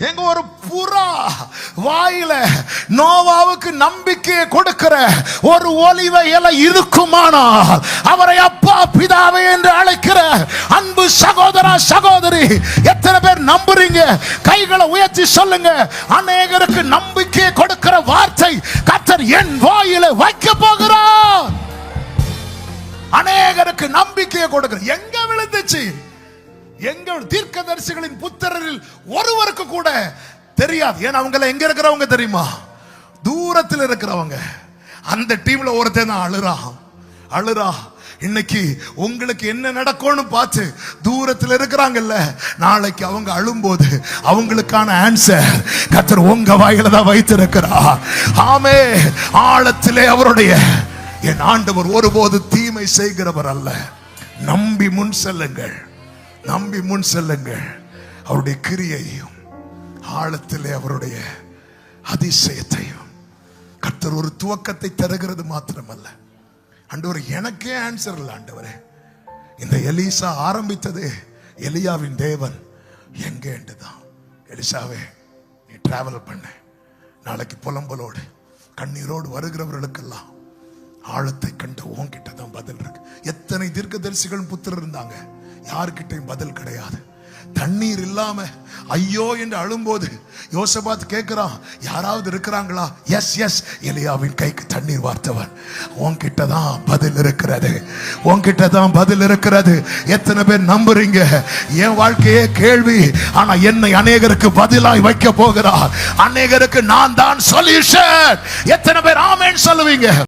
எங்க ஒரு புறா வாயில நோவாவுக்கு நம்பிக்கையை கொடுக்கிற ஒரு ஒளிவ இலை இருக்குமானால் அவரை அப்பா பிதாவை என்று அழைக்கிற அன்பு சகோதரா சகோதரி எத்தனை பேர் நம்புறீங்க? கைகளை உயர்த்தி சொல்லுங்க. அநேகருக்கு நம்பிக்கையை கொடுக்கிற வார்த்தை கத்தர் என் வாயில வைக்க போகிறார். அநேகருக்கு நம்பிக்கையை கொடுக்கிற. எங்க விழுந்துச்சு? எங்கள் தீர்க்கதரிசிகளின் புத்திரரில் ஒருவருக்கு கூட தெரியாது. ஏன்னா அவங்கள எங்க இருக்கிறவங்க தெரியுமா? தூரத்தில் இருக்கிறவங்க. அந்த டீம்ல ஒருத்தன் தான் அழுறான் அழுறா. இன்னைக்கு உங்களுக்கு என்ன நடக்கும்னு பார்த்து தூரத்தில் இருக்கிறாங்கல்ல நாளைக்கு அவங்க அழும்போது அவங்களுக்கான ஆன்சர் கத்தர் உங்க வாயில தான் வைத்திருக்கிறா ஆமே ஆழத்திலே அவருடைய என் ஆண்டவர் ஒருபோது தீமை செய்கிறவர் அல்ல. நம்பி முன் செல்லுங்கள். நம்பி முன் செல்லுங்கள். அவருடைய கிரியையும் ஆழத்திலே அவருடைய அதிசயத்தையும். கர்த்தர் ஒரு துவக்கத்தை தருகிறது மாத்திரமல்ல. ஆண்டவர் எனக்கே ஆன்சர் இல்லை ஆண்டவரே. இந்த எலிசா ஆரம்பித்தது எலியாவின் தேவன். எங்கேண்டு தான் எலிசாவே நீ டிராவல் பண்ண. நாளைக்கு புலம்பலோடு கண்ணீரோடு வருகிறவர்களுக்கெல்லாம் ஆழத்தை கண்ட உங்ககிட்ட தான் பதில் இருக்கு. எத்தனை தீர்க்கதரிசிகள் புத்திரர் இருந்தாங்க. யாருக்கிட்டையும் பதில் கிடையாது. தண்ணீர் இல்லாம ஐயோ என்று அழும்போது யோசபாத் கேட்கிறான் யாராவது இருக்கிறாங்களா? எஸ் எஸ் எலியாவின் கைக்கு தண்ணீர் வார்த்தவன் உன்கிட்ட தான் பதில் இருக்கிறது. உன்கிட்ட தான் பதில் இருக்கிறது. எத்தனை பேர் நம்புறீங்க? என் வாழ்க்கையே கேள்வி. ஆனா என்னை அநேகருக்கு பதிலாய் வைக்க போகிறார். அநேகருக்கு நான் தான் சொல்யூஷன் எத்தனை பேர் ஆமேன்னு சொல்லுவீங்க?